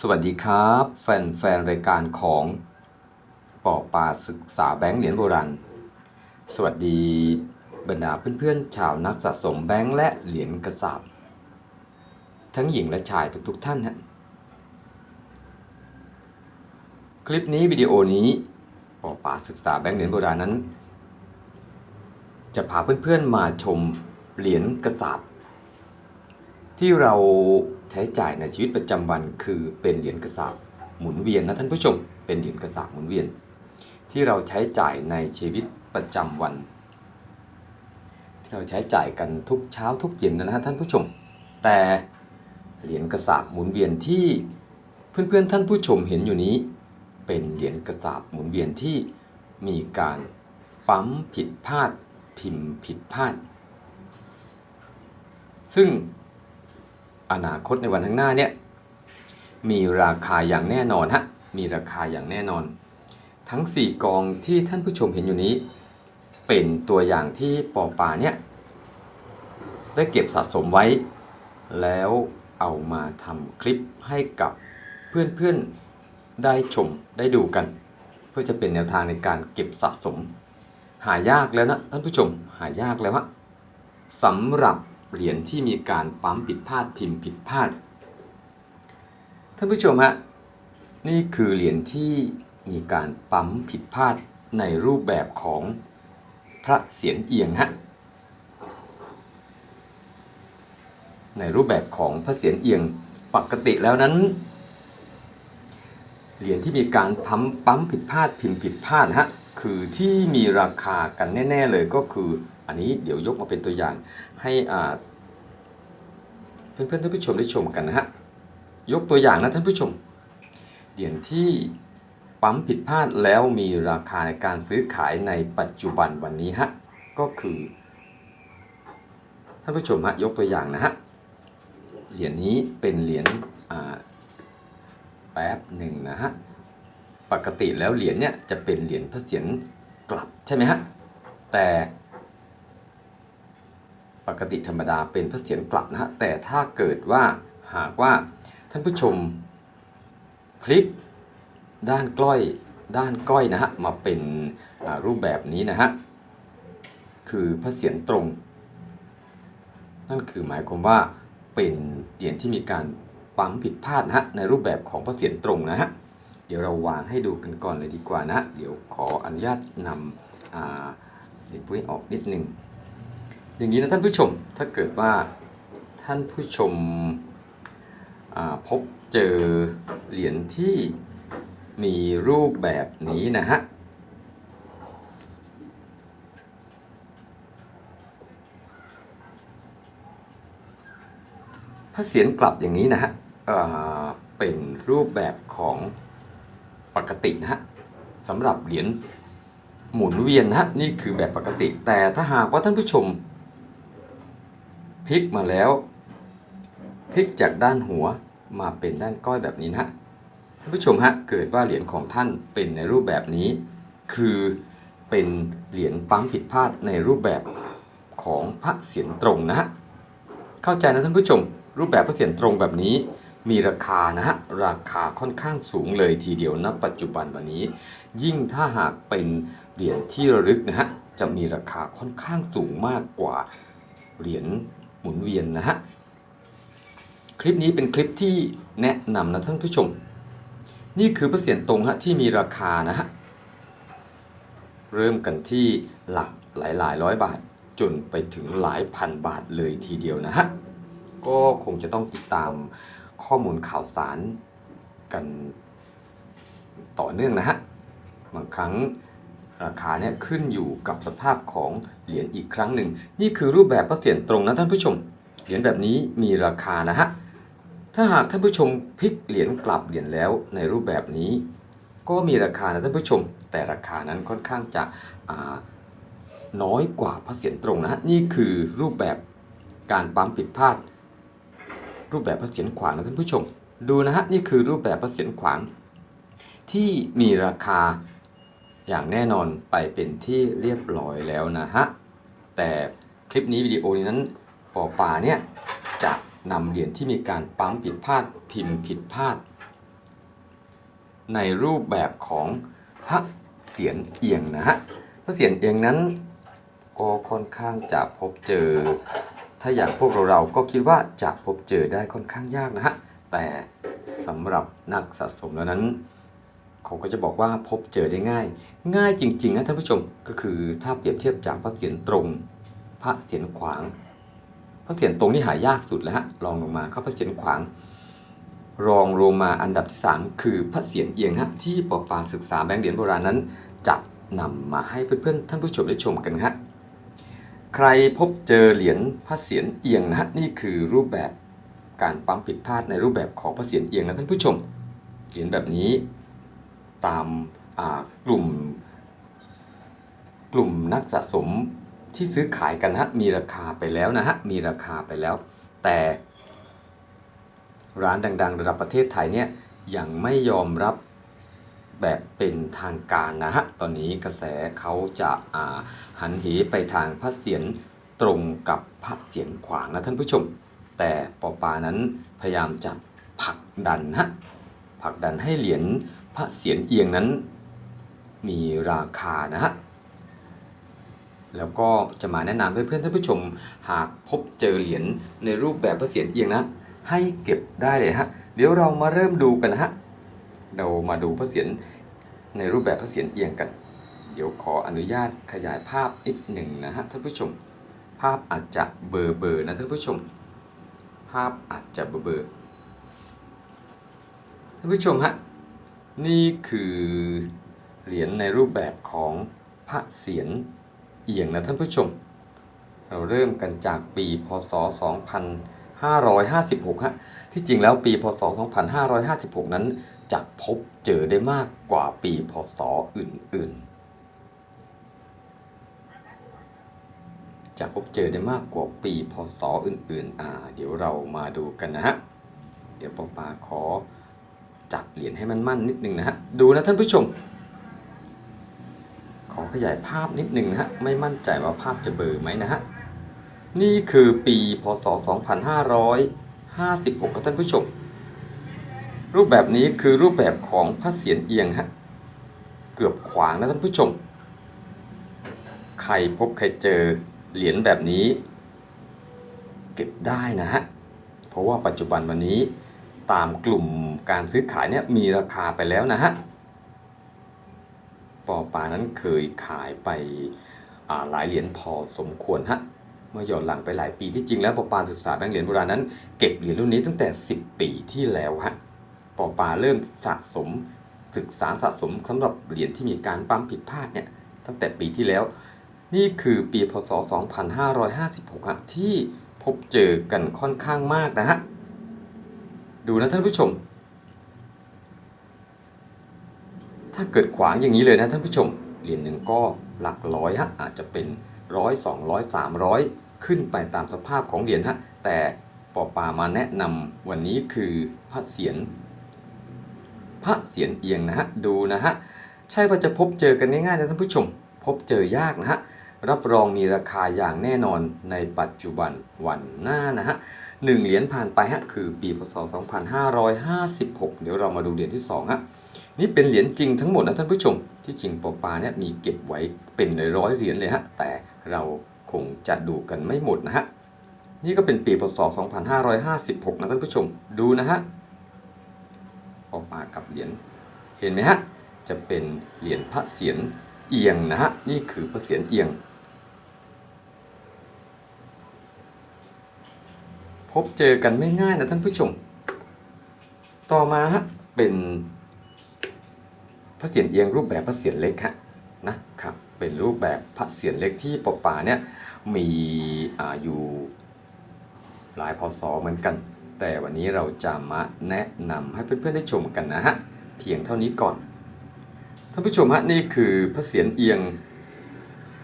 สวัสดีครับ แฟนแฟนรายการของปอปาศึกษาแบงค์เหรียญโบราณ สวัสดีบรรดาเพื่อนๆ ชาวนักสะสมแบงค์และเหรียญกระสาบทั้งหญิงและชายทุกๆท่านฮะคลิปนี้วิดีโอนี้ปอปาศึกษาแบงค์เหรียญโบราณนั้น จะพาเพื่อนๆมาชมเหรียญกระสาบ ที่เราใช้จ่ายในชีวิตประจำวันคือเป็นเหรียญกระสาบหมุนเวียนนะท่านผู้ชม เป็นเหรียญกระสาบหมุนเวียน ที่เราใช้จ่ายในชีวิตประจำวัน ที่เราใช้จ่ายกันทุกเช้าทุกเย็นนะฮะท่านผู้ชม แต่เหรียญกระสาบหมุนเวียนที่เพื่อนๆท่านผู้ชมเห็นอยู่นี้ เป็นเหรียญกระสาบหมุนเวียนที่มีการปั๊มผิดพลาดพิมพ์ผิดพลาด ซึ่ง อนาคตในวันข้างหน้าเนี่ยมีราคาอย่างแน่นอนฮะมีราคาอย่างแน่นอน ทั้ง 4 กองที่ท่านผู้ชมเห็นอยู่นี้ เป็นตัวอย่างที่ปอป่าเนี่ยได้เก็บสะสมไว้ แล้วเอามาทำคลิปให้กับเพื่อนๆได้ชมได้ดูกัน เพื่อจะเป็นแนวทางในการเก็บสะสม หายากแล้วนะท่านผู้ชมหายากแล้วฮะสำหรับ เหรียญที่มีการปั๊มผิดพลาดพิมพ์ผิดพลาด ท่านผู้ชมฮะนี่คือเหรียญที่มีการปั๊มผิดพลาดในรูปแบบของพระเสียรเอียงฮะในรูปแบบของพระเสียรเอียงปกติแล้วนั้นเหรียญที่มีการปั๊มปั๊มผิดพลาดพิมพ์ผิดพลาดฮะ คือที่มีราคากันแน่ ๆ เลยก็คืออันนี้เดี๋ยวยกมาเป็นตัวอย่างให้อ่าเพื่อนๆท่านผู้ชมได้ชมกันนะฮะยกตัวอย่างนะท่านผู้ชมเหรียญที่ปั๊มผิดพลาดแล้วมีราคาในการซื้อขายในปัจจุบันวันนี้ฮะก็คือท่านผู้ชมฮะยกตัวอย่างนะฮะเหรียญนี้เป็นเหรียญแป๊บหนึ่งนะฮะ ปกติแล้วเหรียญเนี่ยจะเป็นเหรียญพระเศียรกลับใช่ไหมฮะแต่ปกติธรรมดาเป็นพระเศียรกลับนะฮะแต่ถ้าเกิดว่าหากว่าท่านผู้ชมพลิกด้านก้อยด้านก้อยนะฮะมาเป็นรูปแบบนี้นะฮะคือพระเศียรตรง นั่นคือหมายความว่าเป็นเหรียญที่มีการปั๊มผิดพลาดนะฮะในรูปแบบของพระเศียรตรงนะฮะ เดี๋ยวเราวางให้ดูกันก่อนเลยดีกว่านะ เดี๋ยวขออนุญาตนำเหรียญพวกนี้ออกนิดหนึ่งอย่างนี้นะท่านผู้ชมถ้าเกิดว่าท่านผู้ชมพบเจอเหรียญที่มีรูปแบบนี้นะฮะพระเศียรกลับอย่างนี้นะฮะเป็นรูปแบบของ ปกตินะฮะสำหรับเหรียญหมุนเวียนนะฮะนี่คือแบบปกติ แต่ถ้าหากว่าท่านผู้ชมพลิกมาแล้วพลิกจากด้านหัวมาเป็นด้านก้อยแบบนี้นะฮะท่านผู้ชมฮะเกิดว่าเหรียญของท่านเป็นในรูปแบบนี้ คือเป็นเหรียญปั๊มผิดพลาดในรูปแบบของพระเศียรตรงนะฮะเข้าใจนะท่านผู้ชม รูปแบบพระเศียรตรงแบบนี้ มีราคานะฮะ ราคาค่อนข้างสูงเลยทีเดียวณปัจจุบันวันนี้ ยิ่งถ้าหากเป็นเหรียญที่ระลึกนะฮะ จะมีราคาค่อนข้างสูงมากกว่าเหรียญหมุนเวียนนะฮะ คลิปนี้เป็นคลิปที่แนะนำนะท่านผู้ชม นี่คือพระเศียรตรงฮะที่มีราคานะฮะ เริ่มกันที่หลักหลายหลายร้อยบาท จนไปถึงหลายพันบาทเลยทีเดียวนะฮะ ก็คงจะต้องติดตาม ข้อมูลข่าวสารกันต่อเนื่องนะฮะ บางครั้งราคาเนี่ยขึ้นอยู่กับสภาพของเหรียญอีกครั้งหนึ่ง นี่คือรูปแบบพระเศียรตรงนะท่านผู้ชม เหรียญแบบนี้มีราคานะฮะ ถ้าหากท่านผู้ชมพลิกเหรียญกลับเหรียญแล้วในรูปแบบนี้ ก็มีราคานะท่านผู้ชม แต่ราคานั้นค่อนข้างจะน้อยกว่าพระเศียรตรงนะฮะนี่คือรูปแบบการปั๊มผิดพลาด รูปแบบพระเศียรขวางนะท่านผู้ชม ดูนะฮะนี่คือรูปแบบพระเศียรขวาง ที่มีราคาอย่างแน่นอนไปเป็นที่เรียบร้อยแล้วนะฮะแต่คลิปนี้วิดีโอนี้นั้นปอป่าเนี่ยจะนำเหรียญที่มีการปั๊มผิดพลาดพิมพ์ผิดพลาด ในรูปแบบของพระเศียรเอียงนะฮะพระเศียรเอียงนั้นก็ค่อนข้างจะพบเจอ ถ้าอย่างพวกเราเราก็คิดว่าจะพบเจอได้ค่อนข้างยากนะฮะ แต่สำหรับนักสะสมแล้วนั้นเขาก็จะบอกว่าพบเจอได้ง่าย ง่ายจริงๆนะท่านผู้ชมก็คือถ้าเปรียบเทียบจากพระเศียรตรง พระเศียรขวาง พระเศียรตรงนี่หายากสุดแล้วฮะรองลงมาก็พระเศียรขวาง รองลงมาอันดับที่ 3 คือพระเศียรเอียงฮะที่ปอปาศึกษาแบงค์เหรียญโบราณนั้นจับนำมาให้เพื่อนๆท่านผู้ชมได้ชมกันฮะ ใครพบเจอเหรียญพระเศียรเอียงนะฮะนี่คือรูปแบบการปั๊มผิดพลาดในรูปแบบของพระเศียรเอียงนะท่านผู้ชมเหรียญแบบนี้ตามกลุ่ม กลุ่มนักสะสมที่ซื้อขายกันนะฮะมีราคาไปแล้วนะฮะมีราคาไปแล้ว แต่ร้านดัง ๆ ระดับประเทศไทยเนี่ยยังไม่ยอมรับ แบบเป็นทางการนะฮะ ตอนนี้กระแสเขาจะาหันเหไปทางพระเศียรตรงกับพระเศียรขวางนะท่านผู้ชม แต่ปอปานั้นพยายามจะผลักดันฮะผลักดันให้เหรียญพระเศียรเอียงนั้น มีราคานะฮะแล้วก็จะมาแนะนำให้เพื่อนท่านผู้ชม หากพบเจอเหรียญในรูปแบบพระเศียรเอียงนะ ให้เก็บได้เลยฮะ เดี๋ยวเรามาเริ่มดูกันนะฮะ เรามาดูพระเศียรในรูปแบบพระเศียรเอียงกัน เดี๋ยวขออนุญาตขยายภาพนิดหนึ่งนะฮะท่านผู้ชม ภาพอาจจะเบลอเบอๆนะท่านผู้ชม ภาพอาจจะเบลอเบอๆท่านผู้ชมฮะนี่คือเหรียญในรูปแบบของพระเศียรเอียงนะท่านผู้ชม เราเริ่มกันจากปีพศ 2556ฮะที่จริงแล้วปีพศ 2556 นั้น จะพบเจอได้มากกว่าปีพศอื่นๆ จะพบเจอได้มากกว่าปีพศอื่นๆ อ่า เดี๋ยวเรามาดูกันนะฮะ เดี๋ยวปอปาขอจับเหรียญให้มันมั่นนิดนึงนะฮะ ดูนะท่านผู้ชม ขอขยายภาพนิดนึงนะฮะ ไม่มั่นใจว่าภาพจะเบลอไหมนะฮะ นี่คือปีพศ 2556ครับท่านผู้ชม รูปแบบนี้คือรูปแบบของพระเศียรเอียงฮะเกือบขวางนะท่านผู้ชม ใครพบใครเจอเหรียญแบบนี้ เก็บได้นะฮะเพราะว่าปัจจุบันวันนี้ตามกลุ่มการซื้อขายเนี่ยมีราคาไปแล้วนะฮะปอปานั้นเคยขายไปหลายเหรียญพอสมควรฮะเมื่อย้อนหลังไปหลายปีที่จริงแล้วปอปาศึกษาแบงเหรียญโบราณนั้นเก็บเหรียญรุ่นนี้ตั้งแต่ 10 ปีที่แล้วฮะ ปอป่าเริ่มสะสม ศึกษาสะสมสำหรับเหรียญที่มีการปั๊มผิดพลาดเนี่ยตั้งแต่ปีที่แล้ว นี่คือปีพศ 2556ฮะที่พบเจอกันค่อนข้างมากนะฮะดูนะท่านผู้ชม ถ้าเกิดขวางอย่างนี้เลยนะท่านผู้ชม เหรียญหนึ่งก็หลักร้อยฮะอาจจะเป็นร้อยสองร้อยสามร้อยขึ้นไปตามสภาพของเหรียญฮะแต่ปอปามาแนะนำวันนี้คือพระเศียร พระเศียรเอียงนะฮะดูนะฮะใช่ว่าจะพบเจอกันง่ายๆนะท่านผู้ชม พบเจอยากนะฮะรับรองมีราคาอย่างแน่นอนในปัจจุบันวันหน้านะฮะหนึ่งเหรียญผ่านไปฮะคือปีพศ 2556 เดี๋ยวเรามาดูเหรียญที่สองฮะนี่เป็นเหรียญจริงทั้งหมดนะท่านผู้ชม ที่จริงปอปาเนี่ยมีเก็บไว้เป็นร้อยเหรียญเลยฮะแต่เราคงจะดูกันไม่หมดนะฮะนี่ก็เป็นปีพศ 2556 นะท่านผู้ชม ดูนะฮะ อปากับเหรียญเห็นไหมฮะจะเป็นเหรียญพระเศียรเอียงนะฮะนี่คือพระเศียรเอียง พบเจอกันไม่ง่ายนะท่านผู้ชม ต่อมาฮะเป็นพระเศียรเอียงรูปแบบพระเศียรเล็กฮะนะครับเป็นรูปแบบพระเศียรเล็กที่ปอป่าเนี่ยมีออยู่หลายพศเหมือนกัน แต่วันนี้เราจะมาแนะนำให้เพื่อนๆได้ชมกันนะฮะ เพียงเท่านี้ก่อน ท่านผู้ชมฮะนี่คือพระเศียรเอียง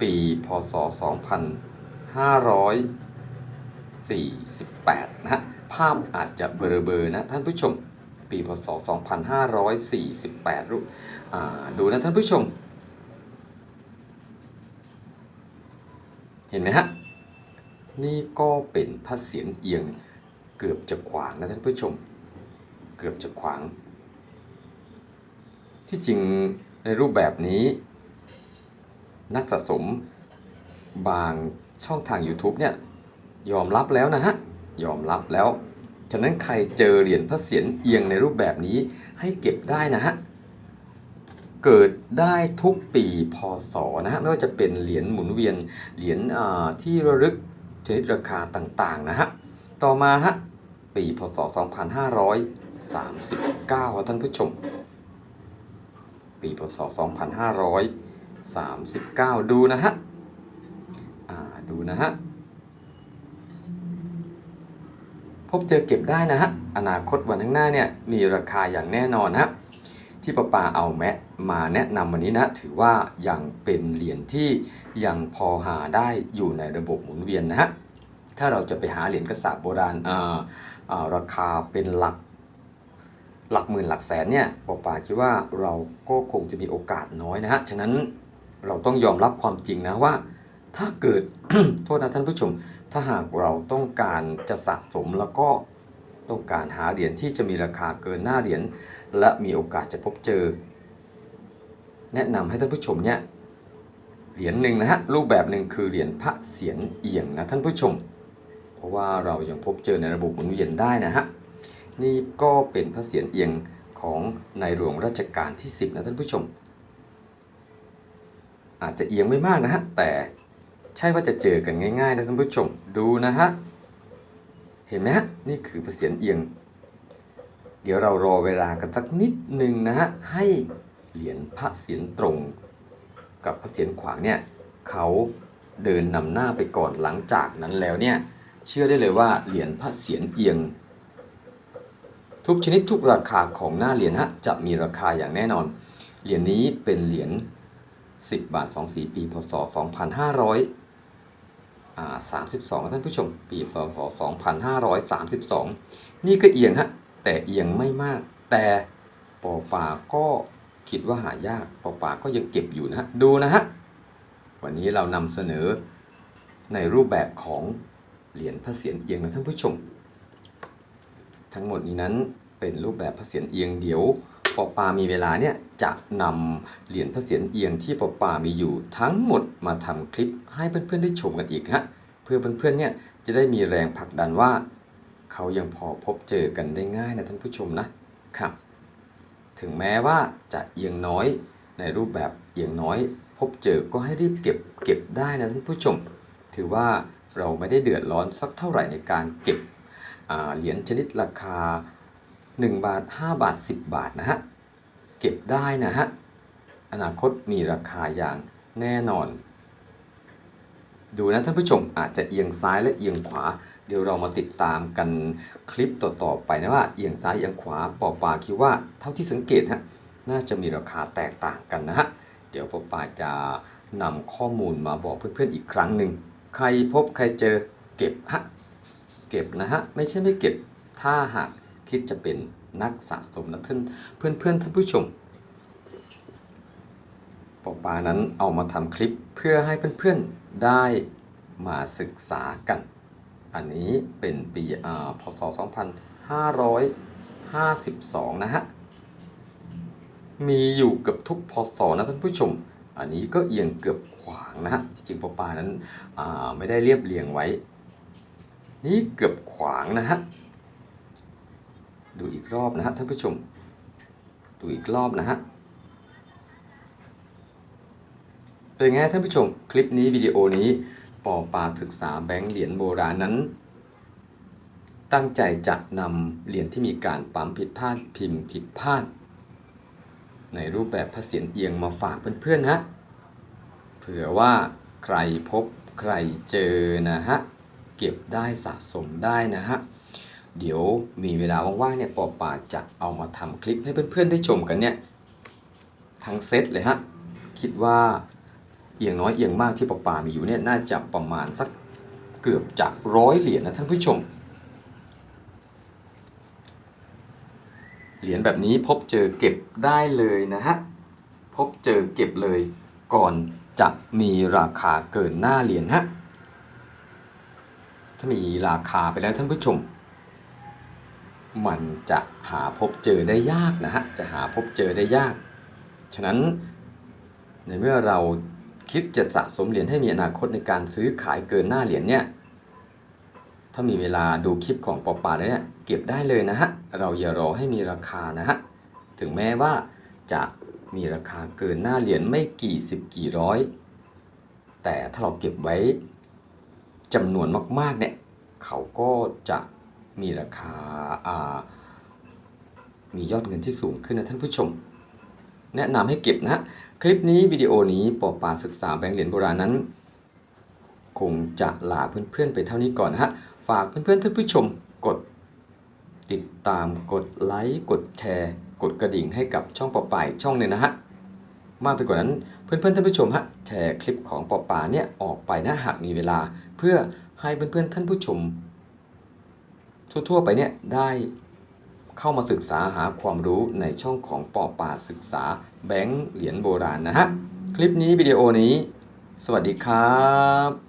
ปีพศ 2548 นะฮะ ภาพอาจจะเบลอๆนะท่านผู้ชม ปีพศ 2548 รูปอ่าดูนะท่านผู้ชม เห็นไหมฮะ นี่ก็เป็นพระเศียรเอียง เกือบจะขวางนะท่านผู้ชม เกือบจะขวาง ที่จริงในรูปแบบนี้ นักสะสมบางช่องทาง YouTube เนี่ยยอมรับแล้วนะฮะ ยอมรับแล้ว ฉะนั้นใครเจอเหรียญพระเศียรเอียงในรูปแบบนี้ให้เก็บได้นะฮะ เกิดได้ทุกปีพศนะฮะ ไม่ว่าจะเป็นเหรียญหมุนเวียน เหรียญที่ระลึกชนิดราคาต่างๆนะฮะ ต่อมาฮะปีพศ 2539ครับท่านผู้ชม ปีพศ 2539 ดูนะฮะดูนะฮะ พบเจอเก็บได้นะฮะ อนาคตวันข้างหน้าเนี่ยมีราคาอย่างแน่นอนนะฮะที่ประปาเอาแมะมาแนะนำวันนี้นะถือว่ายังเป็นเหรียญที่ยังพอหาได้อยู่ในระบบหมุนเวียนนะฮะ ถ้าเราจะไปหาเหรียญกระสาโบราณอ่าอ่าราคาเป็นหลักหลักหมื่นหลักแสนเนี่ยปอป่าคิดว่าเราก็คงจะมีโอกาสน้อยนะฮะ ฉะนั้นเราต้องยอมรับความจริงนะว่า ถ้าเกิด โทษนะท่านผู้ชม ถ้าหากเราต้องการจะสะสมแล้วก็ต้องการหาเหรียญที่จะมีราคาเกินหน้าเหรียญและมีโอกาสจะพบเจอ แนะนำให้ท่านผู้ชมเนี่ยเหรียญหนึ่งนะฮะรูปแบบหนึ่งคือเหรียญพระเศียรเอียงนะท่านผู้ชม ราะว่าเรายังพบเจอในระบบหมุนเวียนได้นะฮะนี่ก็เป็นพระเศียรเอียงของในหลวงรัชกาลที่ 10 นะท่านผู้ชม อาจจะเอียงไม่มากนะฮะ แต่ใช่ว่าจะเจอกันง่ายๆนะท่านผู้ชม ดูนะฮะ เห็นไหมฮะ นี่คือพระเศียรเอียง เดี๋ยวเรารอเวลากันสักนิดหนึ่งนะฮะ ให้เหรียญพระเศียรตรง กับพระเศียรขวางเนี่ยเขาเดินนำหน้าไปก่อนหลังจากนั้นแล้วเนี่ย เชื่อได้เลยว่าเหรียญพระเศียรเอียง ทุกชนิดทุกราคาของหน้าเหรียญฮะจะมีราคาอย่างแน่นอน เหรียญนี้เป็นเหรียญ10 บาท 2 สีปี พศ 2500อ่า32 ท่านผู้ชม ปี พศ 2532 นี่ก็เอียงฮะ แต่เอียงไม่มาก แต่ปอปาก็คิดว่าหายากปอปาก็ยังเก็บอยู่นะฮะ ดูนะฮะ วันนี้เรานำเสนอในรูปแบบของ เหรียญพระเศียรเอียงนะท่านผู้ชม ทั้งหมดนี้นั้นเป็นรูปแบบพระเศียรเอียงเดี๋ยวปอปามีเวลาเนี่ยจะนำเหรียญพระเศียรเอียงที่ปอปามีอยู่ทั้งหมดมาทำคลิปให้เพื่อนๆได้ชมกันอีกฮะเพื่อเพื่อนๆเนี่ยจะได้มีแรงผลักดันว่า เขายังพอพบเจอกันได้ง่ายนะท่านผู้ชมนะครับ ถึงแม้ว่าจะเอียงน้อยในรูปแบบเอียงน้อย พบเจอก็ให้รีบเก็บเก็บได้นะท่านผู้ชม ถือว่า เราไม่ได้เดือดร้อนสักเท่าไหร่ในการเก็บเหรียญชนิดราคา 1 บาท 5 บาท 10 บาทนะฮะ เก็บได้นะฮะ อนาคตมีราคาอย่างแน่นอน ดูนะท่านผู้ชมอาจจะเอียงซ้ายและเอียงขวา เดี๋ยวเรามาติดตามกันคลิปต่อๆไปนะว่าเอียงซ้ายเอียงขวาปอปาคิดว่าเท่าที่สังเกตฮะน่าจะมีราคาแตกต่างกันนะฮะ เดี๋ยวปอปาจะนำข้อมูลมาบอกเพื่อนๆอีกครั้งหนึ่ง ใครพบใครเจอเก็บฮะเก็บนะฮะไม่ใช่ไม่เก็บถ้าหากคิดจะเป็นนักสะสมนะเพื่อนเพื่อนเพื่อนท่านผู้ชมปอปานั้นเอามาทำคลิปเพื่อให้เพื่อนๆได้มาศึกษากัน อันนี้เป็นปีอ่าพศ 2552 นะฮะ มีอยู่เกือบทุกพศนะท่านผู้ชม อันนี้ก็เอียงเกือบขวา นะฮะจริงๆปอปานั้นไม่ได้เรียบเรียงไว้ นี่เกือบขวางนะฮะดูอีกรอบนะฮะท่านผู้ชม ดูอีกรอบนะฮะเป็นไงท่านผู้ชมคลิปนี้วิดีโอนี้ปอปาศึกษาแบงค์เหรียญโบราณนั้น ตั้งใจจะนำเหรียญที่มีการปั๊มผิดพลาดพิมพ์ผิดพลาด ในรูปแบบพระเศียรเอียงมาฝากเพื่อนๆนะ ผื่อว่าใครพบใครเจอนะฮะ เก็บได้สะสมได้นะฮะ เดี๋ยวมีเวลาว่างๆเนี่ยปอป่าจะเอามาทำคลิปให้เพื่อนๆได้ชมกันเนี่ย ทั้งเซตเลยฮะ คิดว่าเอียงน้อยเอียงมากที่ปอป่ามีอยู่เนี่ยน่าจะประมาณสักเกือบจะร้อยเหรียญนะท่านผู้ชม เหรียญแบบนี้พบเจอเก็บได้เลยนะฮะ พบเจอเก็บเลยก่อน จะมีราคาเกินหน้าเหรียญฮะถ้ามีราคาไปแล้วท่านผู้ชม มันจะหาพบเจอได้ยากนะฮะจะหาพบเจอได้ยาก ฉะนั้นในเมื่อเราคิดจะสะสมเหรียญให้มีอนาคตในการซื้อขายเกินหน้าเหรียญเนี่ยถ้ามีเวลาดูคลิปของปอปาแล้วเนี่ยเก็บได้เลยนะฮะเราอย่ารอให้มีราคานะฮะถึงแม้ว่าจะ มีราคาเกินหน้าเหรียญไม่กี่สิบกี่ร้อย แต่ถ้าเราเก็บไว้จำนวนมากๆเนี่ยเขาก็จะมีราคาามียอดเงินที่สูงขึ้นนะท่านผู้ชม แนะนำให้เก็บนะฮะคลิปนี้วิดีโอนี้ปอปาศึกษาแบงค์เหรียญโบราณนั้น คงจะลาเพื่อนๆไปเท่านี้ก่อนนะฮะฝากเพื่อนๆท่านผู้ชมกดติดตามกดไลค์กดแชร์ กดกระดิ่งให้กับช่องปอป่ายช่องหนึ่งนะฮะมากไปกว่านั้นเพื่อนๆท่านผู้ชมฮะแชร์คลิปของปอป่าเนี่ยออกไปนะหากมีเวลา เพื่อให้เพื่อนๆท่านผู้ชม ทั่วๆไปเนี่ยได้เข้ามาศึกษาหาความรู้ในช่องของปอป่าศึกษาแบงค์เหรียญโบราณนะฮะคลิปนี้วิดีโอนี้ สวัสดีครับ